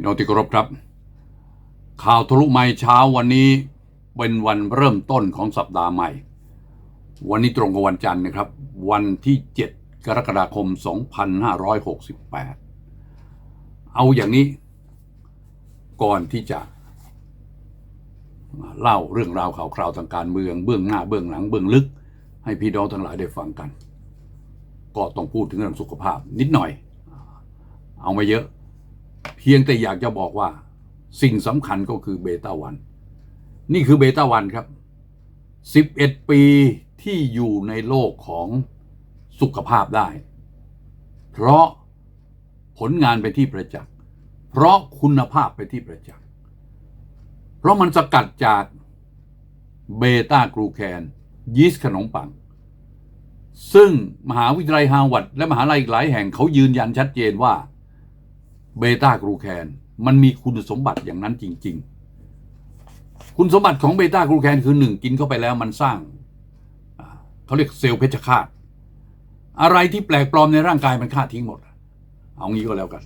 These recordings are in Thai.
พี่น้องที่เคารพครับ ข่าวทะลุไม้เช้าวันนี้เป็นวันเริ่มต้นของสัปดาห์ใหม่ วันนี้ตรงกับวันจันทร์นะครับ วันที่ 7 กรกฎาคม 2568 เอาอย่างนี้ ก่อนที่จะเล่าเรื่องราวข่าวคราวทางการเมืองเบื้องหน้าเบื้องหลังเบื้องลึก ให้พี่น้องทั้งหลายได้ฟังกัน ก็ต้องพูดถึงเรื่องสุขภาพนิดหน่อย เอามาเยอะ เพียงแต่อยากจะบอกว่าสิ่งสำคัญก็คือเบต้าวัน นี่คือเบต้าวันครับ 11 ปีที่อยู่ในโลกของสุขภาพได้ เพราะผลงานไปที่ประจักษ์ เพราะคุณภาพไปที่ประจักษ์ เพราะมันสกัดจากเบต้ากลูแคนยีสต์ขนมปัง ซึ่งมหาวิทยาลัยฮาร์วาร์ดและมหาลัยอีกหลายแห่งเขายืนยันชัดเจนว่า เบต้ากลูแคนมันมีคุณสมบัติอย่างนั้นจริง ๆ คุณสมบัติของเบต้ากลูแคนคือหนึ่งกินเข้าไปแล้วมันสร้างเขาเรียกเซลล์เพชฌฆาต อะไรที่แปลกปลอมในร่างกายมันฆ่าทิ้งหมด เอางี้ก็แล้วกัน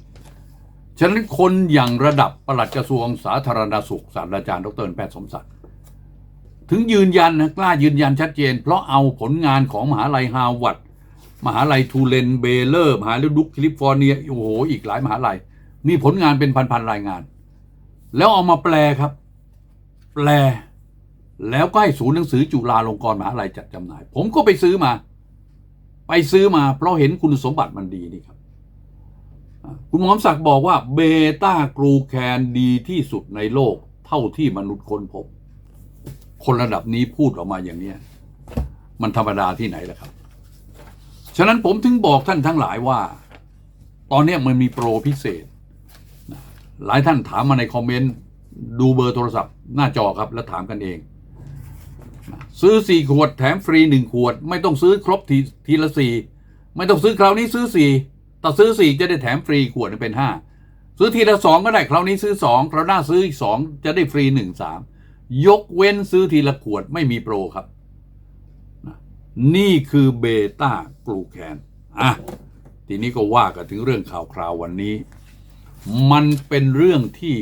ฉะนั้นคนอย่างระดับปลัดกระทรวงสาธารณสุขศาสตราจารย์ดรแพทย์สมศักดิ์ถึงยืนยันนะกล้ายืนยันชัดเจน เพราะเอาผลงานของมหาลัยฮาวาดมหาลัยทูเลนเบเลอร์มหาลัยดุกแคลิฟอร์เนียโอ้โหอีกหลายมหาลัย มีผลงานเป็นพันๆรายงาน แล้วเอามาแปลครับ แปล แล้วก็ให้ศูนย์หนังสือจุฬาลงกรณ์มหาลัยจัดจำหน่าย ผมก็ไปซื้อมา ไปซื้อมา เพราะเห็นคุณสมบัติมันดีนี่ครับ คุณหมอมศักดิ์บอกว่าเบต้ากรูแคนดีที่สุดในโลก เท่าที่มนุษย์ค้นพบ คนระดับนี้พูดออกมาอย่างนี้มันธรรมดาที่ไหนล่ะครับ ฉะนั้นผมถึงบอกท่านทั้งหลายว่า ตอนนี้มันมีโปรพิเศษ หลายท่านถามมาในคอมเมนต์ดูเบอร์โทรศัพท์หน้าจอครับแล้วถามกันเอง ซื้อสี่ขวดแถมฟรีหนึ่งขวด ไม่ต้องซื้อครบทีทีละสี่ไม่ต้องซื้อคราวนี้ซื้อสี่แต่ซื้อสี่จะได้แถมฟรีขวดเป็นห้าซื้อทีละสองก็ได้คราวนี้ซื้อสองคราวหน้าซื้ออีกสองจะได้ฟรีหนึ่งสามยกเว้นซื้อทีละขวดไม่มีโปรครับ นี่คือเบต้ากลูแคนอะทีนี้ก็ว่ากันถึงเรื่องข่าวคราววันนี้ มันเป็นเรื่องที่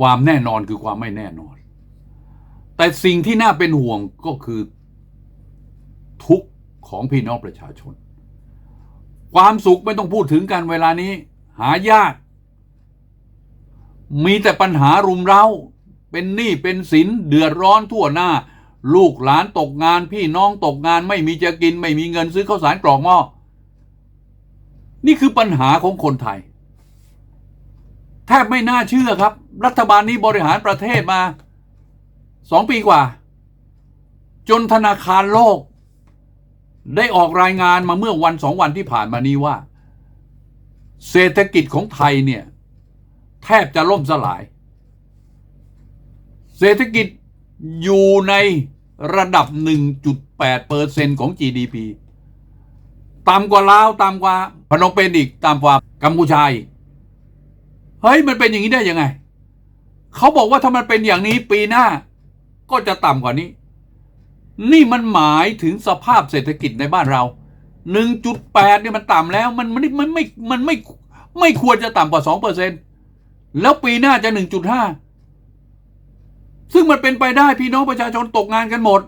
ความแน่นอนคือความไม่แน่นอน แต่สิ่งที่น่าเป็นห่วงก็คือทุกข์ของพี่น้องประชาชน ความสุขไม่ต้องพูดถึงกันเวลานี้ หายาก มีแต่ปัญหารุมเร้า เป็นหนี้เป็นสินเดือดร้อนทั่วหน้า ลูกหลานตกงานพี่น้องตกงานไม่มีจะกิน ไม่มีเงินซื้อข้าวสารกรอกหม้อ นี่คือปัญหาของคนไทย แทบไม่น่าเชื่อครับ รัฐบาลนี้บริหารประเทศมาสองปีกว่า จนธนาคารโลก ได้ออกรายงานมาเมื่อวันสองวันที่ผ่านมานี้ว่า เศรษฐกิจของไทยเนี่ย แทบจะล่มสลาย เศรษฐกิจอยู่ในระดับ 1.8เปอร์เซ็นของ GDP ต่ำกว่าลาว ต่ำกว่า พนมเปญอีกต่ำกว่ากัมพูชาอีกเฮ้ยมันเป็นอย่างนี้ได้ยังไง เขาบอกว่าถ้ามันเป็นอย่างนี้ปีหน้า ก็จะต่ำกว่านี้ นี่มันหมายถึงสภาพเศรษฐกิจในบ้านเรา 1.8เนี่ยมันต่ำแล้ว มันมันมันไม่มันไม่ไม่ควรจะต่ำกว่า2เปอร์เซ็นแล้วปีหน้าจะ 1.5 ซึ่งมันเป็นไปได้พี่น้องประชาชนตกงานกันหมด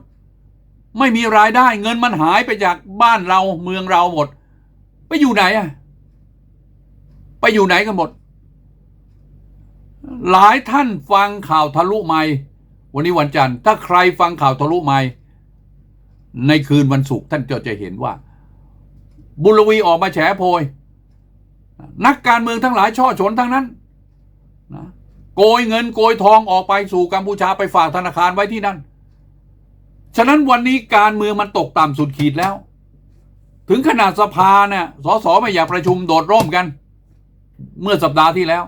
ไม่มีรายได้เงินมันหายไปจากบ้านเราเมืองเราหมด ไปอยู่ไหนอะ ไปอยู่ไหนกันหมด หลายท่านฟังข่าวทะลุไม่วันนี้วันจันทร์ ถ้าใครฟังข่าวทะลุไม่ในคืนวันศุกร์ท่านก็จะเห็นว่า บุรวีออกมาแฉโพย นักการเมืองทั้งหลายช่อฉนทั้งนั้นนะโกยเงินโกยทองออกไปสู่กัมพูชาไปฝากธนาคารไว้ที่นั่น ฉะนั้นวันนี้การเมืองมันตกต่ำสุดขีดแล้ว ถึงขนาดสภาเนี่ยสสไม่อยากประชุมโดดร่มกัน เมื่อสัปดาห์ที่แล้ว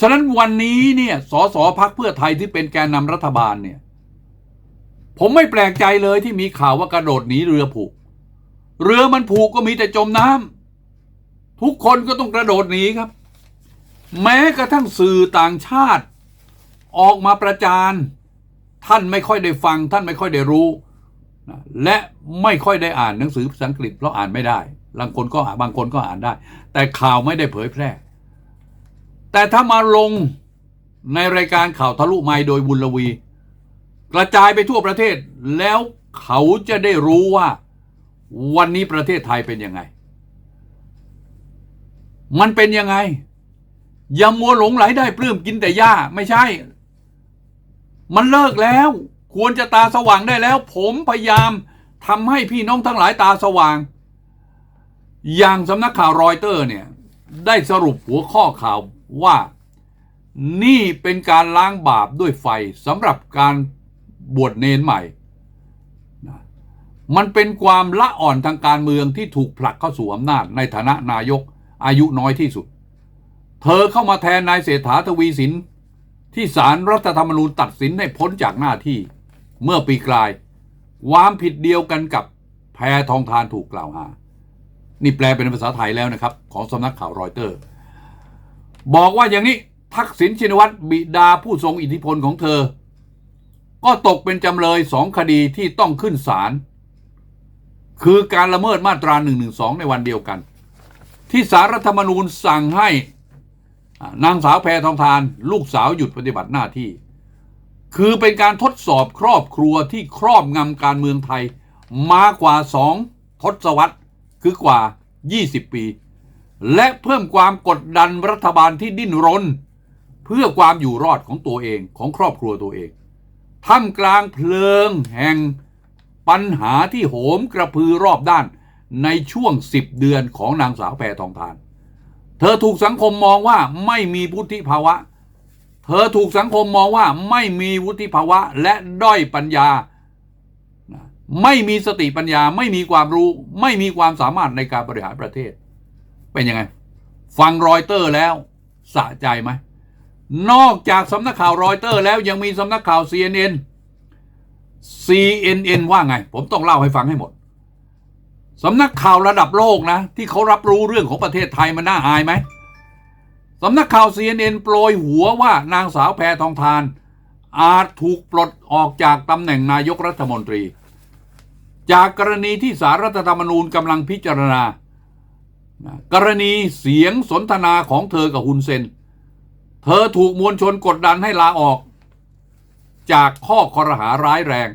ฉะนั้นวันนี้เนี่ยสสพักเพื่อไทยที่เป็นแกนนำรัฐบาลเนี่ย ผมไม่แปลกใจเลยที่มีข่าวว่ากระโดดหนีเรือผูก เรือมันผูกก็มีแต่จมน้ำทุกคนก็ต้องกระโดดหนีครับ แม้กระทั่งสื่อต่างชาติ ออกมาประจาน ท่านไม่ค่อยได้ฟัง ท่านไม่ค่อยได้รู้ และไม่ค่อยได้อ่านหนังสือภาษาอังกฤษเพราะอ่านไม่ได้บางคนก็อ่านบางคนก็อ่านได้ แต่ข่าวไม่ได้เผยแพร่ แต่ถ้ามาลงในรายการข่าวทะลุไมค์โดยบุญลวี กระจายไปทั่วประเทศแล้วเขาจะได้รู้ว่าวันนี้ประเทศไทยเป็นยังไง มันเป็นยังไง อย่ามัวหลงไหลได้ปลื้มกินแต่หญ้าไม่ใช่ มันเลิกแล้ว ควรจะตาสว่างได้แล้ว ผมพยายามทำให้พี่น้องทั้งหลายตาสว่าง อย่างสำนักข่าวรอยเตอร์เนี่ย ได้สรุปหัวข้อข่าวว่านี่เป็นการล้างบาปด้วยไฟสำหรับการบวชเนนใหม่ มันเป็นความละอ่อนทางการเมืองที่ถูกผลักเข้าสู่อำนาจในฐานะนายกอายุน้อยที่สุด เธอเข้ามาแทนนายเศรษฐาทวีสิน ที่ศาลรรัฐธรรมนูญตัดสินให้พ้นจากหน้าที่ เมื่อปีกลาย ความผิดเดียวกันกับแพทองทานถูกกล่าวหา นี่แปลเป็นภาษาไทยแล้วนะครับ ของสำนักข่าวรอยเตอร์ บอกว่าอย่างนี้ทักษิณชินวัตรบิดาผู้ทรงอิทธิพลของเธอ ก็ตกเป็นจำเลยสองคดีที่ต้องขึ้นศาลคือการละเมิดมาตรา1นึในวันเดียวกัน ที่สารรัฐธรรมนูญสั่งให้นางสาวแพทองทาน ลูกสาวหยุดปฏิบัติหน้าที่ คือเป็นการทดสอบครอบครัวที่ครอบงำการเมืองไทย มากว่าสองทศวรรษคือกว่า 20 ปี และเพิ่มความกดดันรัฐบาลที่ดิ้นรน เพื่อความอยู่รอดของตัวเองของครอบครัวตัวเองท่ามกลางเพลิงแห่งปัญหาที่โหมกระพือรอบด้านในช่วง 10 เดือนของนางสาวแพทองทาน เธอถูกสังคมมองว่าไม่มีวุฒิภาวะ เธอถูกสังคมมองว่าไม่มีวุฒิภาวะและด้อยปัญญา ไม่มีสติปัญญา ไม่มีความรู้ ไม่มีความสามารถในการบริหารประเทศ เป็นยังไง ฟังรอยเตอร์แล้วสะใจไหม นอกจากสำนักข่าวรอยเตอร์แล้วยังมีสำนักข่าว CNN CNN ว่าไง ผมต้องเล่าให้ฟังให้หมดสำนักข่าวระดับโลกนะ ที่เขารับรู้เรื่องของประเทศไทยมันน่าอายไหม สำนักข่าว CNN โปรยหัวว่านางสาวแพทองทาน อาจถูกปลดออกจากตำแหน่งนายกรัฐมนตรี จากกรณีที่สารรัฐธรรมนูญกำลังพิจารณา กรณีเสียงสนทนาของเธอกับฮุนเซน เธอถูกมวลชนกดดันให้ลาออก จากข้อคอรหาร้ายแรง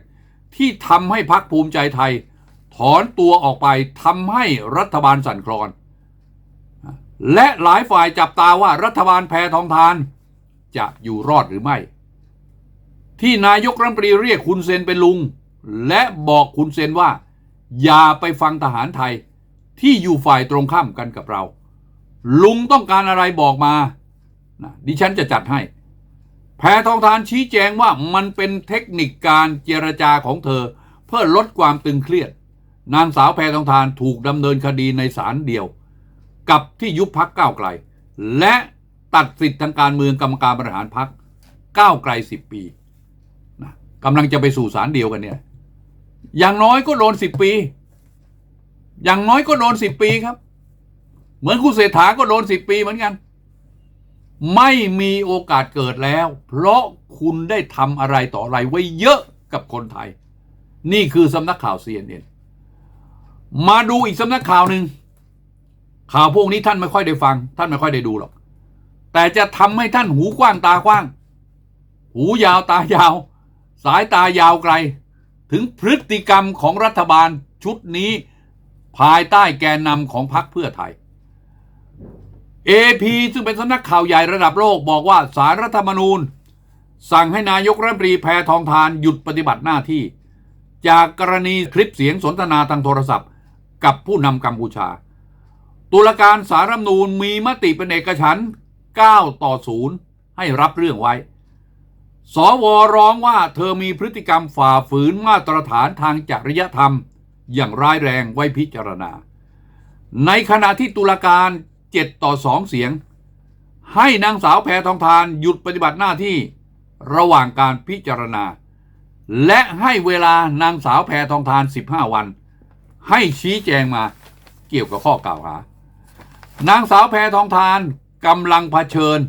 ที่ทำให้พักภูมิใจไทย ถอนตัวออกไปทำให้รัฐบาลสั่นคลอน และหลายฝ่ายจับตาว่ารัฐบาลแพทองทาน จะอยู่รอดหรือไม่ ที่นายกรัฐมนตรีเรียกคุณเซนเป็นลุง และบอกคุณเซนว่า อย่าไปฟังทหารไทยที่อยู่ฝ่ายตรงข้ามกันกับเรา ลุงต้องการอะไรบอกมานะดิฉันจะจัดให้ แพทองทานชี้แจงว่ามันเป็นเทคนิคการเจรจาของเธอ เพื่อลดความตึงเครียด นางสาวแพทองทานถูกดำเนินคดีในศาลเดียว กับที่ยุบพักก้าวไกล และตัดสิทธิ์ทางการเมืองกรรมการบริหารพักก้าวไกลสิบปีนะกำลังจะไปสู่ศาลเดียวกันเนี่ย อย่างน้อยก็โดนสิบปี อย่างน้อยก็โดนสิบปีครับ เหมือนคุณเศรษฐาก็โดนสิบปีเหมือนกัน ไม่มีโอกาสเกิดแล้ว เพราะคุณได้ทำอะไรต่ออะไรไว้เยอะกับคนไทย นี่คือสำนักข่าว CNN มาดูอีกสำนักข่าวหนึ่ง ข่าวพวกนี้ท่านไม่ค่อยได้ฟัง ท่านไม่ค่อยได้ดูหรอก แต่จะทำให้ท่านหูกว้างตากว้าง หูยาวตายาว สายตายาวไกล ถึงพฤติกรรมของรัฐบาลชุดนี้ ภายใต้แกนนำของพรรคเพื่อไทย AP ซึ่งเป็นสำนักข่าวใหญ่ระดับโลกบอกว่าสารรัฐธรรมนูญ สั่งให้นายกรัฐมนตรีแพทองทานหยุดปฏิบัติหน้าที่ จากกรณีคลิปเสียงสนทนาทางโทรศัพท์ กับผู้นำกัมพูชา ตุลาการสารรัฐมนูญมีมติเป็นเอกฉันท์9ต่อ 0 ให้รับเรื่องไว้ สวร้องว่าเธอมีพฤติกรรมฝ่าฝืนมาตรฐานทางจริยธรรม อย่างร้ายแรงไว้พิจารณา ในขณะที่ตุลาการ 7 ต่อ 2 เสียง ให้นางสาวแพทองทานหยุดปฏิบัติหน้าที่ระหว่างการพิจารณา และให้เวลานางสาวแพทองทาน 15 วัน ให้ชี้แจงมาเกี่ยวกับข้อกล่าวหา นางสาวแพทองทานกำลังเผชิญ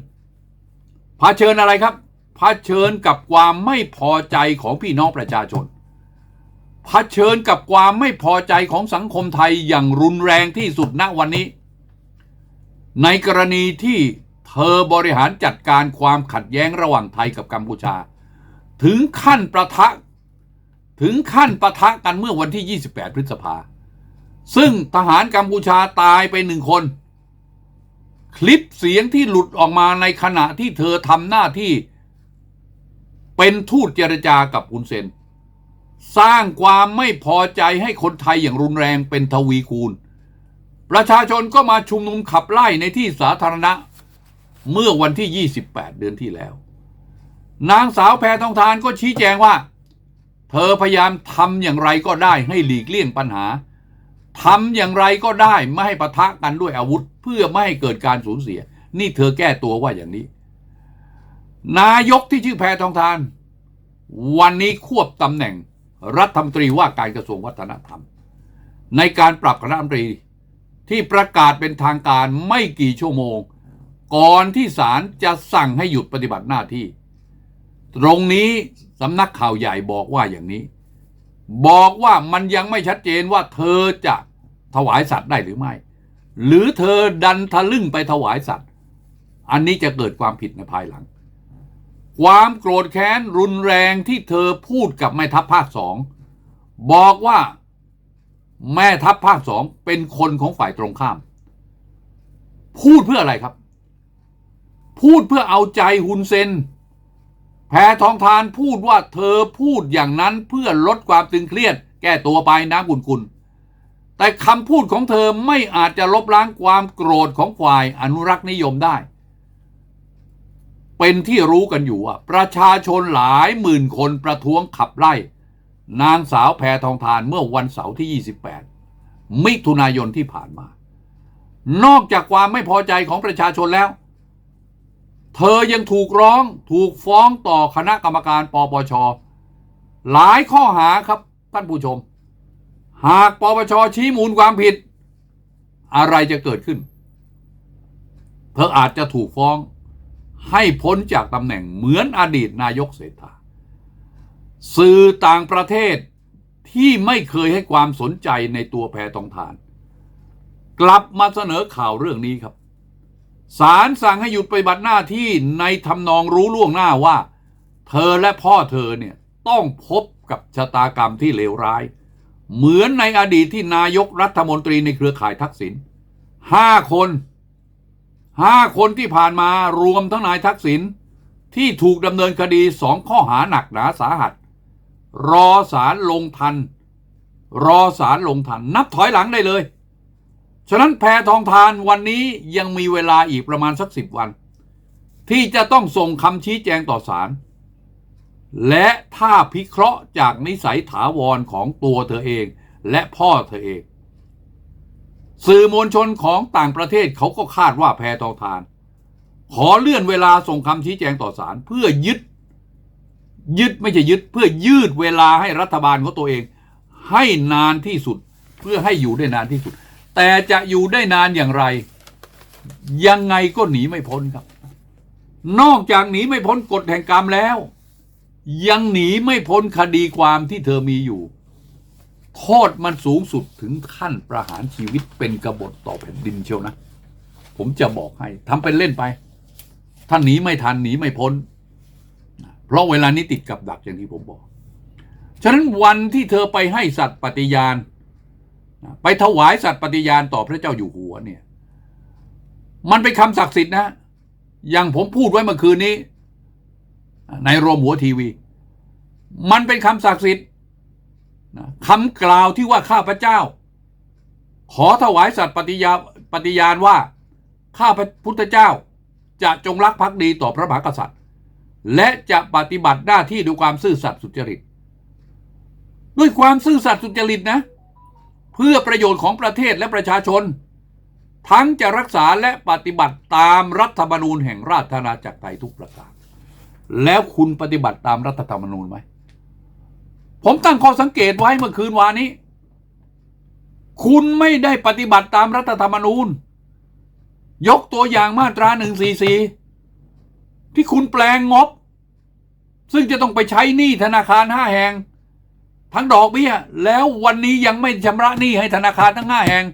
เผชิญอะไรครับเผชิญกับความไม่พอใจของพี่น้องประชาชนเผชิญกับความไม่พอใจของสังคมไทยอย่างรุนแรงที่สุดณวันนี้ ในกรณีที่เธอบริหารจัดการความขัดแย้งระหว่างไทยกับกัมพูชา ถึงขั้นประทะ ถึงขั้นประทะกันเมื่อวันที่ 28 พฤษภาซึ่งทหารกัมพูชาตายไปหนึ่งคน คลิปเสียงที่หลุดออกมาในขณะที่เธอทำหน้าที่ เป็นทูตเจรจากับอุนเซน สร้างความไม่พอใจให้คนไทยอย่างรุนแรงเป็นทวีคูณ ประชาชนก็มาชุมนุมขับไล่ในที่สาธารณะ เมื่อวันที่ 28 เดือนที่แล้ว นางสาวแพทองทานก็ชี้แจงว่า เธอพยายามทำอย่างไรก็ได้ให้หลีกเลี่ยงปัญหา ทำอย่างไรก็ได้ไม่ให้ปะทะกันด้วยอาวุธ เพื่อไม่ให้เกิดการสูญเสีย นี่เธอแก้ตัวว่าอย่างนี้ นายกที่ชื่อแพทองทาน วันนี้ควบตำแหน่งรัฐมนตรีว่าการกระทรวงวัฒนธรรม ในการปรับคณะรัฐมนตรีที่ประกาศเป็นทางการไม่กี่ชั่วโมง ก่อนที่ศาลจะสั่งให้หยุดปฏิบัติหน้าที่ ตรงนี้สำนักข่าวใหญ่บอกว่าอย่างนี้ บอกว่ามันยังไม่ชัดเจนว่าเธอจะถวายสัตว์ได้หรือไม่ หรือเธอดันทะลึ่งไปถวายสัตว์ อันนี้จะเกิดความผิดในภายหลัง ความโกรธแค้นรุนแรงที่เธอพูดกับแม่ทัพภาคสองบอกว่าแม่ทัพภาคสองเป็นคนของฝ่ายตรงข้าม พูดเพื่ออะไรครับ พูดเพื่อเอาใจฮุนเซน แพทองทานพูดว่าเธอพูดอย่างนั้นเพื่อลดความตึงเครียด แก้ตัวไปนะกุนกุลแต่คำพูดของเธอไม่อาจจะลบล้างความโกรธของฝ่ายอนุรักษ์นิยมได้ เป็นที่รู้กันอยู่ว่าประชาชนหลายหมื่นคนประท้วงขับไล่ นางสาวแพทองทานเมื่อวันเสาร์ที่ 28 มิถุนายนที่ผ่านมา นอกจากความไม่พอใจของประชาชนแล้ว เธอยังถูกร้องถูกฟ้องต่อคณะกรรมการปปช หลายข้อหาครับท่านผู้ชม หากปปชชี้มูลความผิด อะไรจะเกิดขึ้น เธออาจจะถูกฟ้องให้พ้นจากตำแหน่งเหมือนอดีตนายกเศรษฐา สื่อต่างประเทศที่ไม่เคยให้ความสนใจในตัวแพรทองทาน กลับมาเสนอข่าวเรื่องนี้ครับ ศาลสั่งให้หยุดปฏิบัติหน้าที่ในทำนองรู้ล่วงหน้าว่า เธอและพ่อเธอเนี่ยต้องพบกับชะตากรรมที่เลวร้าย เหมือนในอดีตที่นายกรัฐมนตรีในเครือข่ายทักษิณห้าคนห้าคนที่ผ่านมารวมทั้งนายทักษิณที่ถูกดำเนินคดีสองข้อหาหนักหนาสาหัส รอศาลลงทัน รอศาลลงทัน นับถอยหลังได้เลย ฉะนั้นแพทองทานวันนี้ยังมีเวลาอีกประมาณสักสิบวัน ที่จะต้องส่งคำชี้แจงต่อศาลและถ้าพิเคราะห์จากนิสัยถาวรของตัวเธอเองและพ่อเธอเอง สื่อมวลชนของต่างประเทศเขาก็คาดว่าแพทองทาน ขอเลื่อนเวลาส่งคำชี้แจงต่อศาลเพื่อยึด ยึดไม่ใช่ยึดเพื่อยืดเวลาให้รัฐบาลของตัวเอง ให้นานที่สุดเพื่อให้อยู่ได้นานที่สุด แต่จะอยู่ได้นานอย่างไร ยังไงก็หนีไม่พ้นครับ นอกจากหนีไม่พ้นกฎแห่งกรรมแล้ว ยังหนีไม่พ้นคดีความที่เธอมีอยู่ โทษมันสูงสุดถึงขั้นประหารชีวิตเป็นกบฏต่อแผ่นดินเชียวนะ ผมจะบอกให้ทำเป็นเล่นไป ถ้าหนีไม่ทันหนีไม่พ้น เพราะเวลานี้ติดกับดักอย่างที่ผมบอก ฉะนั้นวันที่เธอไปให้สัตว์ปฏิญาณ ไปถวายสัตว์ปฏิญาณต่อพระเจ้าอยู่หัวเนี่ย มันเป็นคำศักดิ์สิทธิ์นะ อย่างผมพูดไว้เมื่อคืนนี้ ในโรมหัวทีวี มันเป็นคำศักดิ์สิทธิ์นะคำกล่าวที่ว่าข้าพเจ้า ขอถวายสัตว์ปฏิญาปฏิญาณว่า ข้าพระพุทธเจ้าจะจงรักภักดีต่อพระมหากษัตริย์ และจะปฏิบัติหน้าที่ด้วยความซื่อสัตย์สุจริต ด้วยความซื่อสัตย์สุจริตนะ เพื่อประโยชน์ของประเทศและประชาชน ทั้งจะรักษาและปฏิบัติตามรัฐธรรมนูญแห่งราชอาณาจักรไทยทุกประการ แล้วคุณปฏิบัติตามรัฐธรรมนูญไหม ผมตั้งข้อสังเกตไว้เมื่อคืนวานนี้ คุณไม่ได้ปฏิบัติตามรัฐธรรมนูญ ยกตัวอย่างมาตราหนึ่งสี่สี่ที่คุณแปลงงบ ซึ่งจะต้องไปใช้หนี้ธนาคารห้าแห่ง ทั้งดอกเบี้ย แล้ววันนี้ยังไม่ชำระหนี้ให้ธนาคารทั้งห้าแห่ง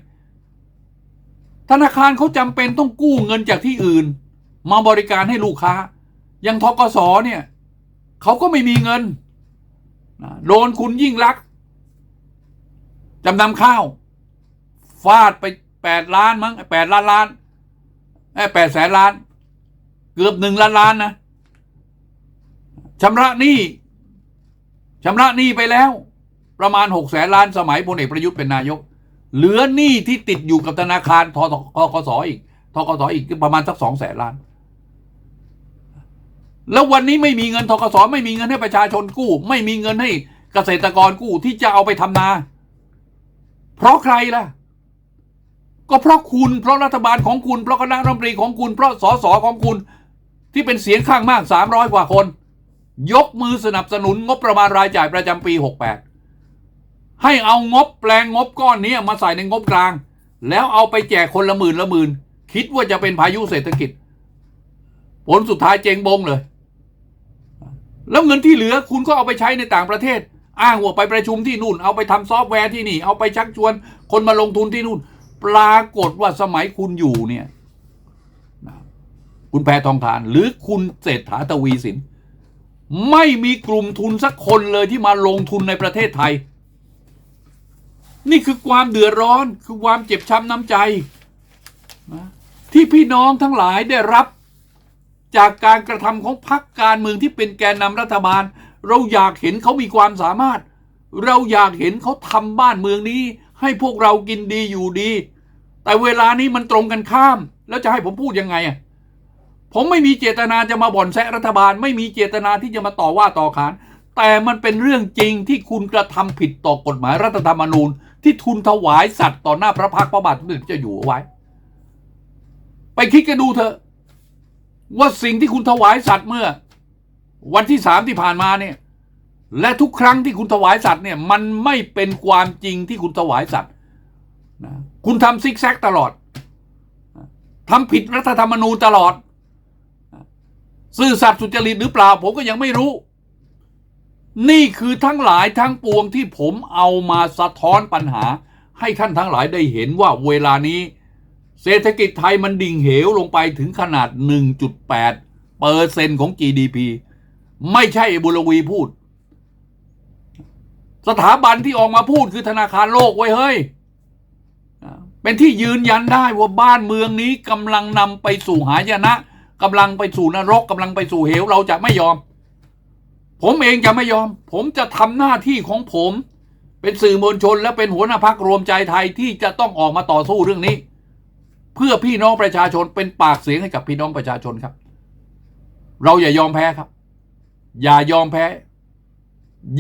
ธนาคารเขาจำเป็นต้องกู้เงินจากที่อื่น มาบริการให้ลูกค้าอย่างทกสเนี่ยเขาก็ไม่มีเงิน โดนคุณยิ่งลักจำนำข้าว ฟาดไปแปดล้านมั้งแปดล้านล้านไอ้แปดแสนล้าน เกือบหนึ่งล้านล้านนะชำระหนี้ชำระหนี้ไปแล้ว ประมาณหกแสนล้านสมัยพลเอกประยุทธ์เป็นนายก เหลือหนี้ที่ติดอยู่กับธนาคารทกสอีกทกสอีกประมาณสักสองแสนล้าน แล้ววันนี้ไม่มีเงินทกสไม่มีเงินให้ประชาชนกู้ ไม่มีเงินให้เกษตรกรกู้ที่จะเอาไปทำนา เพราะใครล่ะ ก็เพราะคุณเพราะรัฐบาลของคุณ เพราะคณะรัฐมนตรีของคุณ เพราะสสของคุณที่เป็นเสียงข้างมากสามร้อยกว่าคน ยกมือสนับสนุนงบประมาณรายจ่ายประจำปี 68 ให้เอางบแปลงงบก้อนนี้มาใส่ในงบกลาง แล้วเอาไปแจกคนละหมื่นละหมื่นคิดว่าจะเป็นพายุเศรษฐกิจ ผลสุดท้ายเจงบงเลย แล้วเงินที่เหลือคุณก็เอาไปใช้ในต่างประเทศ อ้างว่าไปประชุมที่นู่น เอาไปทำซอฟต์แวร์ที่นี่ เอาไปชักชวน คนมาลงทุนที่นู่น ปรากฏว่าสมัยคุณอยู่เนี่ยคุณแพทองทาน หรือคุณเศรษฐาทวีสิน ไม่มีกลุ่มทุนสักคนเลยที่มาลงทุนในประเทศไทย นี่คือความเดือดร้อนคือความเจ็บช้ำน้ำใจนะที่พี่น้องทั้งหลายได้รับ จากการกระทำของพรรคการเมืองที่เป็นแกนนำรัฐบาล เราอยากเห็นเขามีความสามารถ เราอยากเห็นเขาทำบ้านเมืองนี้ ให้พวกเรากินดีอยู่ดี แต่เวลานี้มันตรงกันข้าม แล้วจะให้ผมพูดยังไงอะผมไม่มีเจตนาจะมาบ่อนแซะรัฐบาล ไม่มีเจตนาที่จะมาต่อว่าต่อขาน แต่มันเป็นเรื่องจริงที่คุณกระทำผิดต่อกฎหมายรัฐธรรมนูญ ที่ทุนถวายสัตว์ต่อหน้าพระพักตร์พระบาทสมเด็จะเจ้าอยู่หัวไว้ ไปคิดกันดูเถอะ ว่าสิ่งที่คุณถวายสัตว์เมื่อ วันที่สามที่ผ่านมาเนี่ยและทุกครั้งที่คุณถวายสัตว์เนี่ยมันไม่เป็นความจริงที่คุณถวายสัตว์นะคุณทำซิกแซกตลอดทำผิดรัฐธรรมนูญตลอด ซื่อสัตย์สุจริตหรือเปล่า ผมก็ยังไม่รู้ นี่คือทั้งหลายทั้งปวงที่ผมเอามาสะท้อนปัญหา ให้ท่านทั้งหลายได้เห็นว่าเวลานี้ เศรษฐกิจไทยมันดิ่งเหวลงไปถึงขนาด 1.8เปอร์เซ็นต์ของ GDP ไม่ใช่บุรวีพูด สถาบันที่ออกมาพูดคือธนาคารโลกไว้เฮ้ย เป็นที่ยืนยันได้ว่าบ้านเมืองนี้กำลังนำไปสู่หายนะกำลังไปสู่นรกกำลังไปสู่เหวเราจะไม่ยอม ผมเองจะไม่ยอม ผมจะทำหน้าที่ของผม เป็นสื่อมวลชนและเป็นหัวหน้าพักรวมใจไทยที่จะต้องออกมาต่อสู้เรื่องนี้ เพื่อพี่น้องประชาชนเป็นปากเสียงให้กับพี่น้องประชาชนครับ เราอย่ายอมแพ้ครับ อย่ายอมแพ้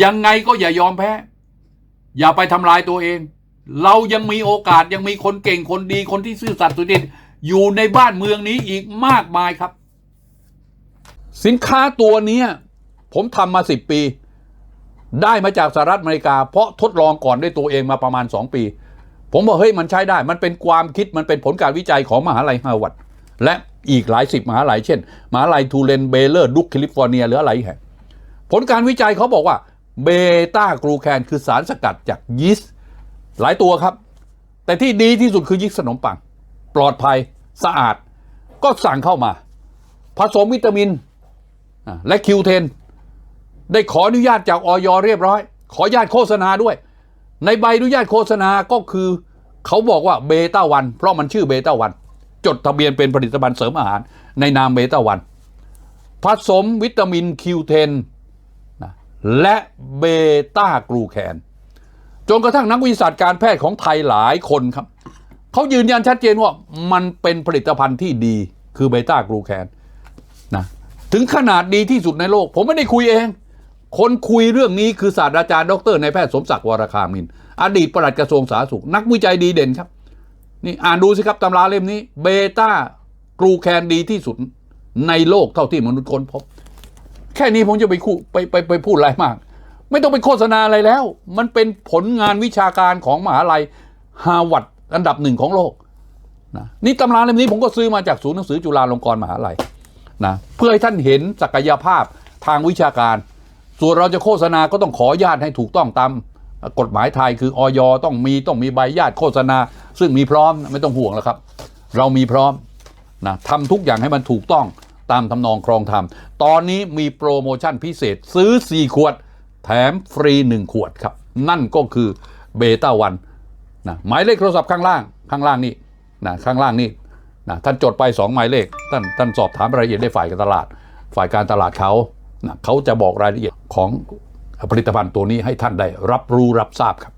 ยังไงก็อย่ายอมแพ้ อย่าไปทำลายตัวเอง เรายังมีโอกาสยังมีคนเก่งคนดีคนที่ซื่อสัตย์สุจริตอยู่ในบ้านเมืองนี้อีกมากมายครับ สินค้าตัวนี้ ผมทำมาสิบปี ได้มาจากสหรัฐอเมริกา เพราะทดลองก่อนด้วยตัวเองมาประมาณสองปี ผมบอกเฮ้ยมันใช้ได้ มันเป็นความคิดมันเป็นผลการวิจัยของมหาลัยฮาร์วาร์ดและอีกหลายสิบมหาลัยเช่นมหาลัยทูเลนเบเลอร์ดุกแคลิฟอร์เนียหรืออะไรแห่งผลการวิจัยเขาบอกว่าเบต้ากรูแคนคือสารสกัดจากยีสต์หลายตัวครับ แต่ที่ดีที่สุดคือยีสต์ขนมปัง ปลอดภัยสะอาด ก็สั่งเข้ามา ผสมวิตามินและคิวเทน ได้ขออนุญาตจากออยเรียบร้อย ขออนุญาตโฆษณาด้วย ในใบอนุญาตโฆษณาก็คือ เขาบอกว่าเบต้าวัน เพราะมันชื่อเบต้าวัน จดทะเบียนเป็นผลิตภัณฑ์เสริมอาหาร ในนามเบต้าวันผสมวิตามินคิวเทนนะและเบต้ากรูแคนจนกระทั่งนักวิทยาศาสตร์การแพทย์ของไทยหลายคนครับเขายืนยันชัดเจนว่ามันเป็นผลิตภัณฑ์ที่ดีคือเบต้ากรูแคนนะถึงขนาดดีที่สุดในโลก ผมไม่ได้คุยเอง คนคุยเรื่องนี้คือศาสตราจารย์ดรนายแพทย์สมศักดิ์วรคามิน อดีตปลัดกระทรวงสาธารณสุข นักวิจัยดีเด่นครับ นี่อ่านดูสิครับตำราเล่มนี้ เบต้ากรูแคนดีที่สุดในโลกเท่าที่มนุษย์ค้นพบ แค่นี้ผมจะไปคู่ไปไปไปพูดอะไรมาก ไม่ต้องไปโฆษณาอะไรแล้ว มันเป็นผลงานวิชาการของมหาลัยฮาร์วาร์ดอันดับหนึ่งของโลกนะนี่ตำราเล่มนี้ผมก็ซื้อมาจากศูนย์หนังสือจุฬาลงกรณ์มหาลัยนะเพื่อให้ท่านเห็นศักยภาพทางวิชาการ ส่วนเราจะโฆษณาก็ต้องขออนุญาตให้ถูกต้องตามกฎหมายไทยคือออยต้องมีต้องมีใบญาติโฆษณา ซึ่งมีพร้อมไม่ต้องห่วงแล้วครับ เรามีพร้อมนะทำทุกอย่างให้มันถูกต้องตามทำนองครองธรรม ตอนนี้มีโปรโมชั่นพิเศษซื้อ 4 ขวด แถมฟรี 1 ขวดครับ นั่นก็คือเบต้าวันนะหมายเลขโทรศัพท์ข้างล่างข้างล่างนี่นะข้างล่างนี่นะท่านจดไป 2 หมายเลข ท่านท่านสอบถามรายละเอียดได้ฝ่ายการตลาด ฝ่ายการตลาดเขา นะเขาจะบอกรายละเอียดของผลิตภัณฑ์ตัวนี้ให้ท่านได้รับรู้รับทราบครับ